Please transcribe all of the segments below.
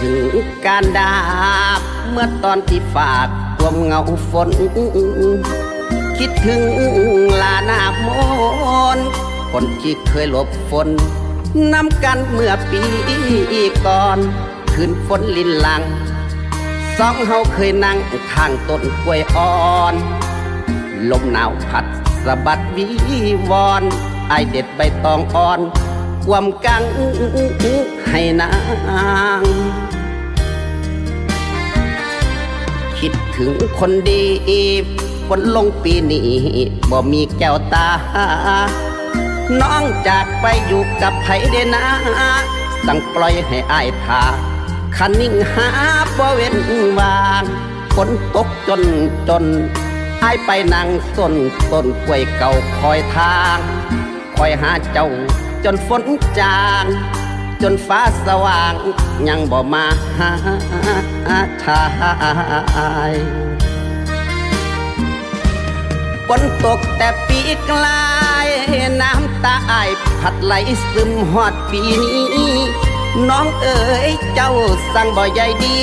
ถึงการดาบ เมื่อตอนที่ฝากรวมเงาฝน คิดถึงลาหนาโมนคนที่เคยหลบฝนน้ำกันเมื่อปีก่อนคืนฝนลินลังสองเฮาเคยนั่งข้างต้นกล้วยอ่อนลมหนาวพัดสะบัดวีวอนไอเด็ดใบตองอ่อน ความกังให้นาง คิดถึงคนดีฝนลงปีนี้บ่มีแก้วตา น้องจากไปอยู่กับไผเดนะ สั่งปล่อยให้อายทาคันนิ่งหาบ่เว้นวางฝนตกจนจนอายไปนั่งส้นต้นกล้วยเก่าคอยทาง คอยหาเจ้า จนฝนจาง จนฟ้าสว่าง ยังบ่มาหาชายฝนตกแต่ปีกลาย น้ำตาอายพัดไหลซึมหอดปีนี้ น้องเอ๋ยเจ้าสั่งบ่ใหญ่ดี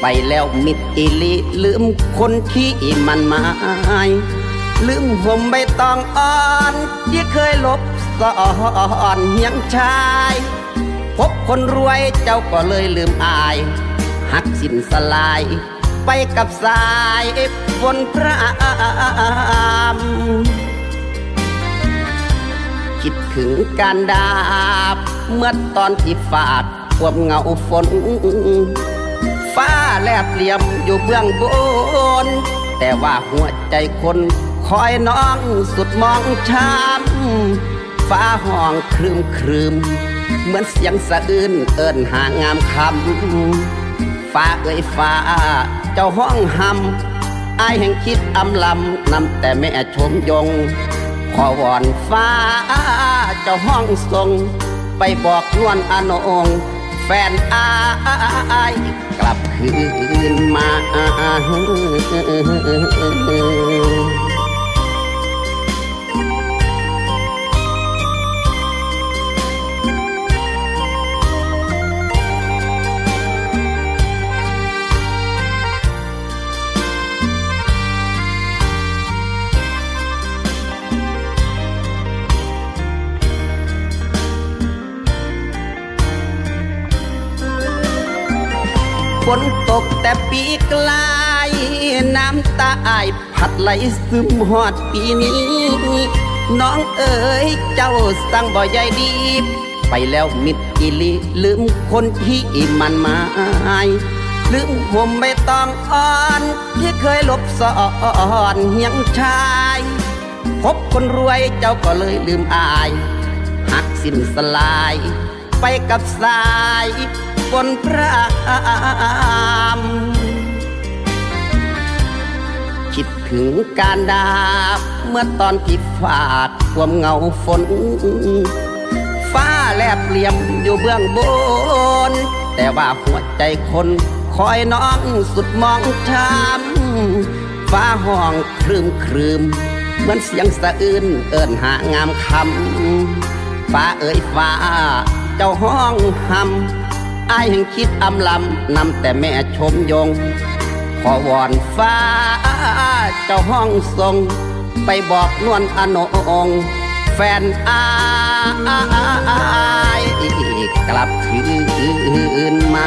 ไปแล้วมิดอิลิลืมคนที่มันหมายลืมห่มใบตองอ่อน ที่เคยลบ ซ่อนยังชาย พบคนรวยเจ้าก็เลยลืมอาย หักสินสลาย ไปกับสายฝนพระมคิดถึงการดาบ เมื่อตอนที่ฝาดความเหงาฝน ฟ้าแลบเหลี่ยมอยู่เบื้องบน แต่ว่าหัวใจคนคอยน้องสุดมองช้ำ ฟ้าห้องครึมครึมเหมือนเสียงสะอื้นเอิ้นหางามคำฟ้าเอ้ยฟ้า เจ้าห้องหำอายแห่งคิดอำลำนำแต่แม่ชมยง ขอวอนฟ้า เจ้าห้องทรง ไปบอกนวลอนงแฟนอายกลับคืนมา นตกแต่ปีกลายน้ำตาอายพัดไหลซึมหอดปีนี้ น้องเอ๋ยเจ้าสั่งบ่ใหญ่ดี ไปแล้วมิดอิลิลืมคนที่มันหมายลืมห่มใบตองอ่อน ที่เคยลบซ่อนเฮียงชายพบคนรวยเจ้าก็เลยลืมอายหักสิ้นสลาย ไปกับสาย ฝนพระมคิดถึงการดาบ เมื่อตอนที่ฝาดความเงาฝน ฟ้าแลบเหลี่ยมอยู่เบื้องบน แต่ว่าหัวใจคนคอยน้องสุดมองช้ำฟ้าห้องครึมครึมเหมือนเสียงสะอื้นเอิ้นหางามคำฟ้าเอ๋ยฟ้า เจ้าห้องหำ อายแห่งคิดอำลำนำแต่แม่ชมยง ขอวอนฟ้าเจ้าห้องทรง ไปบอกนวลอนงแฟนอายกลับคืนมา